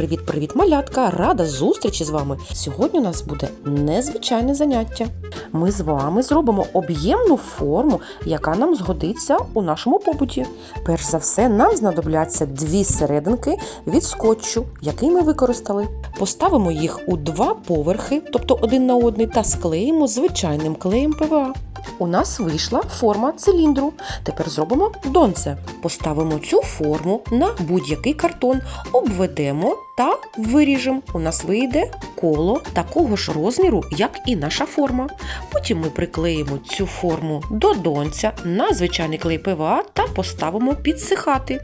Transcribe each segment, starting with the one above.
Привіт-привіт, малятка! Рада зустрічі з вами. Сьогодні у нас буде незвичайне заняття. Ми з вами зробимо об'ємну форму, яка нам згодиться у нашому побуті. Перш за все, нам знадобляться дві серединки від скотчу, який ми використали. Поставимо їх у два поверхи, тобто один на одний, та склеїмо звичайним клеєм ПВА. У нас вийшла форма циліндру. Тепер зробимо донце. Поставимо цю форму на будь-який картон, обведемо та виріжемо. У нас вийде коло такого ж розміру, як і наша форма. Потім ми приклеїмо цю форму до донця на звичайний клей ПВА та поставимо підсихати.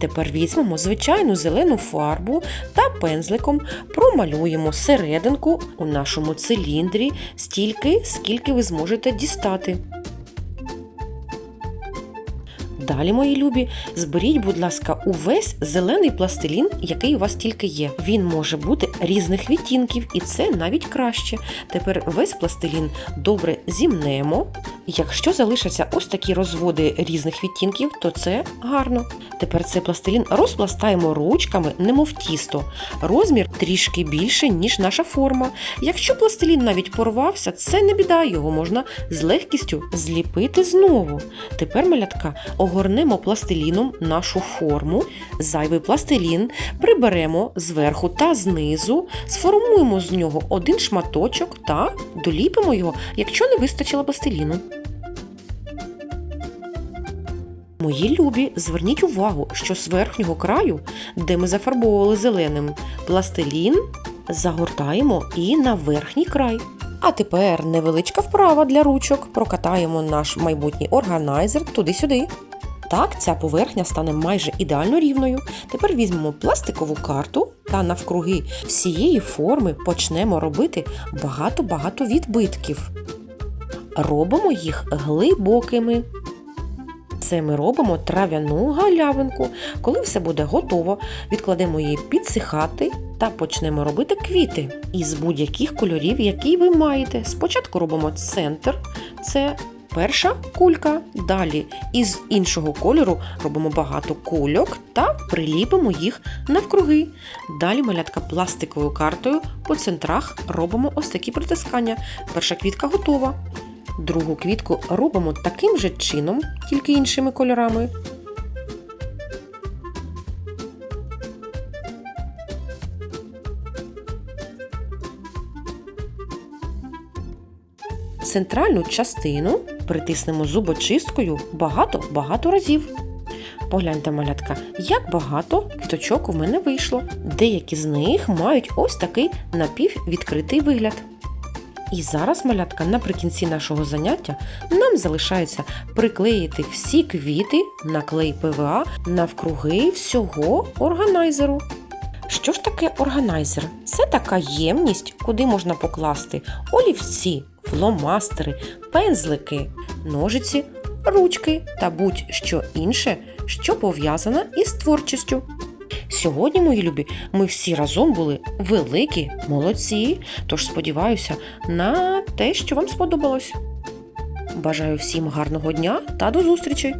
Тепер візьмемо звичайну зелену фарбу та пензликом промалюємо серединку у нашому циліндрі стільки, скільки ви зможете дістати. Далі, мої любі, зберіть, будь ласка, увесь зелений пластилін, який у вас тільки є. Він може бути різних відтінків, і це навіть краще. Тепер весь пластилін добре зімнемо. Якщо залишаться ось такі розводи різних відтінків, то це гарно. Тепер цей пластилін розпластаємо ручками, немов тісто. Розмір трішки більше, ніж наша форма. Якщо пластилін навіть порвався, це не біда, його можна з легкістю зліпити знову. Тепер, малятка, огорнемо пластиліном нашу форму, зайвий пластилін приберемо зверху та знизу, сформуємо з нього один шматочок та доліпимо його, якщо не вистачило пластиліну. Мої любі, зверніть увагу, що з верхнього краю, де ми зафарбовували зеленим, пластилін загортаємо і на верхній край. А тепер невеличка вправа для ручок. Прокатаємо наш майбутній органайзер туди-сюди. Так, ця поверхня стане майже ідеально рівною. Тепер візьмемо пластикову карту та навкруги всієї форми почнемо робити багато-багато відбитків. Робимо їх глибокими. Це ми робимо трав'яну галявинку. Коли все буде готово, відкладемо її підсихати та почнемо робити квіти із будь-яких кольорів, які ви маєте. Спочатку робимо центр, це перша кулька. Далі із іншого кольору робимо багато кульок та приліпимо їх навкруги. Далі малятка пластиковою картою по центрах робимо ось такі притискання. Перша квітка готова. Другу квітку робимо таким же чином, тільки іншими кольорами. Центральну частину притиснемо зубочисткою багато-багато разів. Погляньте, малятка, як багато квіточок у мене вийшло. Деякі з них мають ось такий напіввідкритий вигляд. І зараз, малятка, наприкінці нашого заняття нам залишається приклеїти всі квіти на клей ПВА навкруги всього органайзеру. Що ж таке органайзер? Це така ємність, куди можна покласти олівці, фломастери, пензлики, ножиці, ручки та будь-що інше, що пов'язане із творчістю. Сьогодні, мої любі, ми всі разом були великі, молодці. Тож сподіваюся на те, що вам сподобалось. Бажаю всім гарного дня та до зустрічі!